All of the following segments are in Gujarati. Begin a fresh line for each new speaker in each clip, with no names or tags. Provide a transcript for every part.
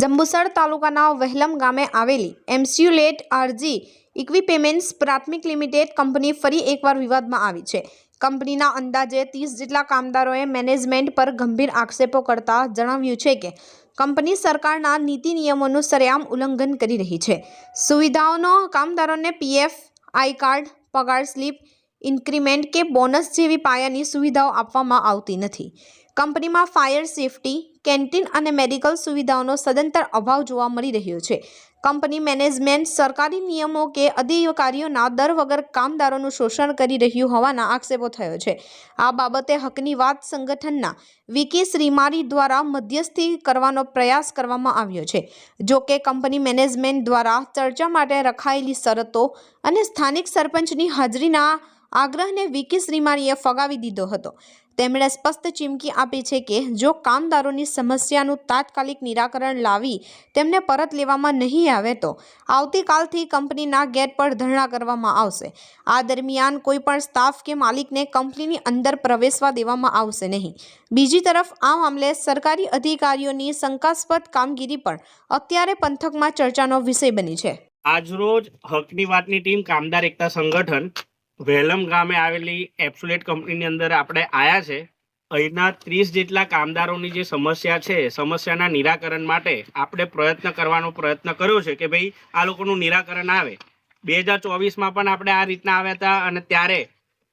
જંબુસર તાલુકાના વહેલમ ગામે આવેલી એમસ્યુલેટ આરજી ઇક્વિપેમેન્ટ્સ પ્રાથમિક લિમિટેડ કંપની ફરી એકવાર વિવાદમાં આવી છે. કંપનીના અંદાજે ત્રીસ જેટલા કામદારોએ મેનેજમેન્ટ પર ગંભીર આક્ષેપો કરતા જણાવ્યું છે કે, કંપની સરકારના નીતિ નિયમોનું સરેઆમ ઉલ્લંઘન કરી રહી છે. સુવિધાઓનો કામદારોને પીએફ, આઈ કાર્ડ, પગાર સ્લીપ, ઇન્ક્રીમેન્ટ કે બોનસ જેવી પાયાની સુવિધાઓ આપવામાં આવતી નથી. કંપનીમાં ફાયર સેફટી, કેન્ટીન અને મેડિકલ સુવિધાઓનો સદંતર અભાવ જોવા મળી રહ્યો છે. કંપની મેનેજમેન્ટ સરકારી નિયમો કે અધિકારીઓના દર વગર કામદારોનું શોષણ કરી રહ્યું હોવાના આક્ષેપો થયો છે. આ બાબતે હકની વાત સંગઠનના વિકી શ્રીમારી દ્વારા મધ્યસ્થી કરવાનો પ્રયાસ કરવામાં આવ્યો છે. જો કે કંપની મેનેજમેન્ટ દ્વારા ચર્ચા માટે રખાયેલી શરતો અને સ્થાનિક સરપંચની હાજરીના આગ્રહને વિકી શ્રીમારીએ ફગાવી દીધો હતો. તેમણે સ્પષ્ટ ચીમકી આપી છે કે, જો કામદારોની સમસ્યાનું તાત્કાલિક નિરાકરણ લાવી તેમને પરત લેવામાં નહીં આવે તો આવતીકાલથી કંપનીના ગેટ પર ધરણા કરવામાં આવશે. આ દરમિયાન કોઈપણ સ્ટાફ કે માલિકને કંપનીની અંદર પ્રવેશવા દેવામાં આવશે નહીં. બીજી તરફ, આ મામલે સરકારી અધિકારીઓની શંકાસ્પદ કામગીરી પણ અત્યારે પંથકમાં ચર્ચાનો વિષય બની છે.
આજરોજ હકની વાતની ટીમ કામદાર એકતા સંગઠન વેલમ ગામે આવેલી એપ્સુલેટ કંપનીની અંદર આપણે આવ્યા છે. અહીંના ત્રીસ જેટલા કામદારોની જે સમસ્યા છે, સમસ્યાના નિરાકરણ માટે આપણે પ્રયત્ન કરવાનો પ્રયત્ન કર્યો છે કે ભાઈ આ લોકોનું નિરાકરણ આવે. બે હજાર ચોવીસમાં પણ આપણે આ રીતના આવ્યા હતા અને ત્યારે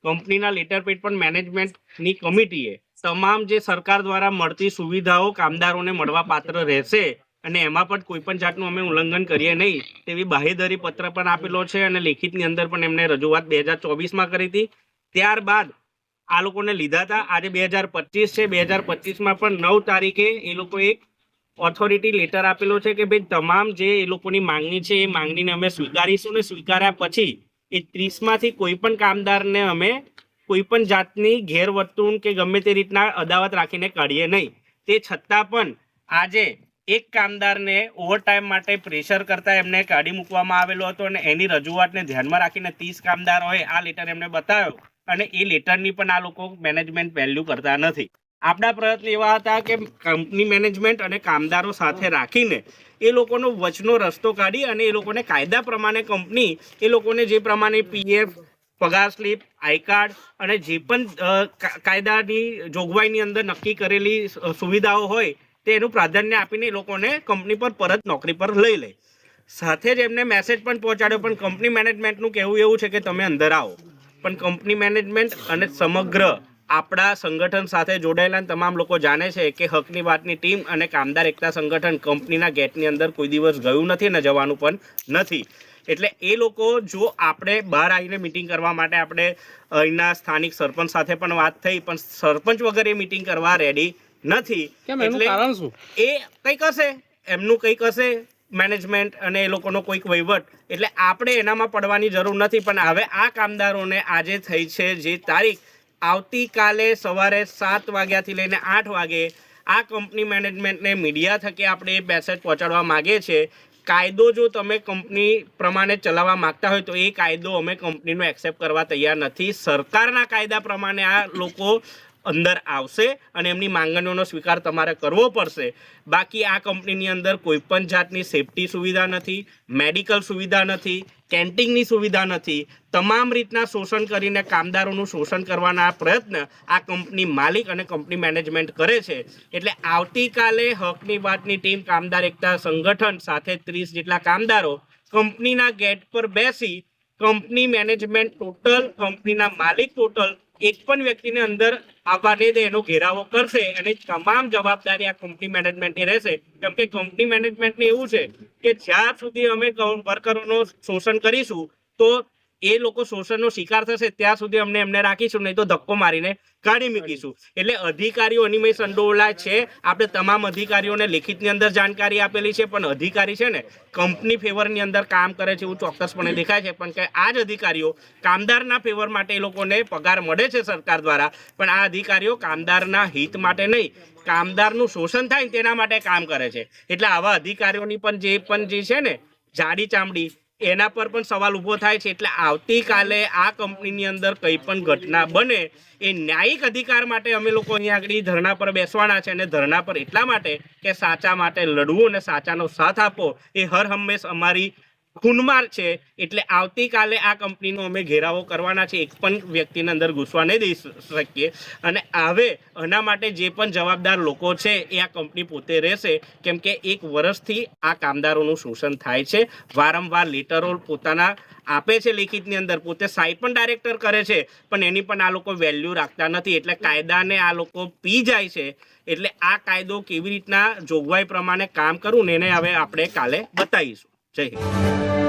કંપનીના લેટરપેડ પણ મેનેજમેન્ટની કમિટીએ તમામ જે સરકાર દ્વારા મળતી સુવિધાઓ કામદારોને મળવા પાત્ર રહેશે અને એમાં પણ કોઈ પણ જાતનું અમે ઉલ્લંઘન કરીએ નહીં. તેવી બાહેધરી પત્ર પણ આપેલો છે અને લેખિતની અંદર પણ એમને રજૂઆત બે હજાર ચોવીસમાં કરી હતી. ત્યારબાદ આ લોકોને લીધા હતા. આજે બે હજાર પચીસ છે. બે હજાર પચીસમાં પણ નવ તારીખે એ લોકો એક ઓથોરિટી લેટર આપેલો છે કે ભાઈ તમામ જે એ લોકોની માંગણી છે એ માંગણીને અમે સ્વીકારીશું ને સ્વીકાર્યા પછી એ ત્રીસમાંથી કોઈ પણ કામદારને અમે કોઈ પણ જાતની ગેરવર્તણૂક કે ગમે તે રીતના અદાવત રાખીને કાઢીએ નહીં. તે છતાં પણ આજે એક કામદારને ઓવરટાઈમ માટે પ્રેશર કરતા એમને કાઢી મૂકવામાં આવેલો હતો અને એની રજૂઆતને ધ્યાનમાં રાખીને ત્રીસ કામદારોએ આ લેટર એમને બતાવ્યો અને એ લેટરની પણ આ લોકો મેનેજમેન્ટ વેલ્યુ કરતા નથી. આપણા પ્રયત્ન એવા હતા કે કંપની મેનેજમેન્ટ અને કામદારો સાથે રાખીને એ લોકોનો વચનો રસ્તો કાઢી અને એ લોકોને કાયદા પ્રમાણે કંપની એ લોકોને જે પ્રમાણે પીએફ પગાર સ્લીપ આઈ કાર્ડ અને જે પણ કાયદાની જોગવાઈની અંદર નક્કી કરેલી સુવિધાઓ હોય તે એનું પ્રાધાન્ય આપીને લોકોને કંપની પર પરત નોકરી પર લઈ લે. સાથે જ એમને મેસેજ પણ પહોંચાડ્યો, પણ કંપની મેનેજમેન્ટનું કહેવું એવું છે કે તમે અંદર આવો. પણ કંપની મેનેજમેન્ટ અને સમગ્ર આપણા સંગઠન સાથે જોડાયેલા તમામ લોકો જાણે છે કે હકની વાતની ટીમ અને કામદાર એકતા સંગઠન કંપનીના ગેટની અંદર કોઈ દિવસ ગયું નથી અને જવાનું પણ નથી. એટલે એ લોકો જો આપણે બહાર આવીને મિટિંગ કરવા માટે આપણે અહીંના સ્થાનિક સરપંચ સાથે પણ વાત થઈ, પણ સરપંચ વગર એ મિટિંગ કરવા રેડી નથી. એટલે
કારણ શું?
એ કંઈક હશે એમનું કંઈક હશે મેનેજમેન્ટ અને એ લોકોનો કોઈક વહીવટ. એટલે આપણે એનામાં પડવાની જરૂર નથી પણ હવે આ કામદારોને આજે થઈ છે જે તારીખ. આવતીકાલે સવારે સાત વાગ્યાથી લઈને આઠ વાગે આ કંપની મેનેજમેન્ટને મીડિયા થકી આપણે એ મેસેજ પહોંચાડવા માગીએ છીએ. કાયદો જો તમે કંપની પ્રમાણે ચલાવવા માંગતા હોય તો એ કાયદો અમે કંપનીનો એક્સેપ્ટ કરવા તૈયાર નથી. સરકારના કાયદા પ્રમાણે આ લોકો અંદર આવશે અને એમની માંગણીઓનો સ્વીકાર તમારે કરવો પડશે. બાકી આ કંપનીની અંદર કોઈપણ જાતની સેફટી સુવિધા નથી, મેડિકલ સુવિધા નથી, કેન્ટીનની સુવિધા નથી. તમામ રીતના શોષણ કરીને કામદારોનું શોષણ કરવાના પ્રયત્ન આ કંપની માલિક અને કંપની મેનેજમેન્ટ કરે છે. એટલે આવતીકાલે હકની વાતની ટીમ કામદાર એકતા સંગઠન સાથે ત્રીસ જેટલા કામદારો કંપનીના ગેટ પર બેસી, કંપની મેનેજમેન્ટ ટોટલ, કંપનીના માલિક ટોટલ એક પણ વ્યક્તિને અંદર આવવા નહીં દે, એનો ઘેરાવો કરશે અને તમામ જવાબદારી આ કંપની મેનેજમેન્ટની રહેશે. કેમ કે કંપની મેનેજમેન્ટને એવું છે કે જ્યાં સુધી અમે વર્કરોનું શોષણ કરીશું, તો એ લોકો શોષણનો શિકાર થશે ત્યાં સુધી અમને એમને રાખીશું નહીં તો ધક્કો મારીને કાઢી મૂકીશું. એટલે અધિકારીઓ અનિમય સંડોવાયેલા છે. આપણે તમામ અધિકારીઓને લેખિતની અંદર જાણકારી આપેલી છે પણ અધિકારી છે ને કંપની ફેવરની અંદર કામ કરે છે એવું ચોક્કસપણે દેખાય છે. પણ કે આ જ અધિકારીઓ કામદારના ફેવર માટે એ લોકોને પગાર મળે છે સરકાર દ્વારા પણ આ અધિકારીઓ કામદારના હિત માટે નહીં કામદારનું શોષણ થાય તેના માટે કામ કરે છે. એટલે આવા અધિકારીઓની પણ જે પણ જે છે ને જાડી ચામડી એના પર પણ સવાલ ઊભો થાય છે એટલે આવતીકાલે આ કંપનીની અંદર કંઈ પણ ઘટના બને એ ન્યાયિક અધિકાર માટે અમે લોકો અહીંયા આગળ ધરણા પર બેસવાના છે અને ધરણા પર એટલા માટે કે સાચા માટે લડવું અને સાચાનો સાથ આપો એ હર હંમેશ અમારી ખૂનમાર છે. એટલે આવતીકાલે આ કંપનીનો અમે ઘેરાવો કરવાના છે. એક પણ વ્યક્તિને અંદર ઘૂસવા નહીં દઈ શકીએ. અને હવે આના માટે જે પણ જવાબદાર લોકો છે એ આ કંપની પોતે રહેશે. કેમ કે એક વર્ષથી આ કામદારોનું શોષણ થાય છે. વારંવાર લેટરો પોતાના આપે છે લેખિતની અંદર. પોતે સાઈ પણ ડાયરેક્ટર કરે છે. પણ એની પણ આ લોકો વેલ્યુ રાખતા નથી. એટલે કાયદાને આ લોકો પી જાય છે. એટલે આ કાયદો કેવી રીતના જોગવાઈ પ્રમાણે કામ કરવું ને એને હવે આપણે કાલે બતાવીશું. જય હિન્દ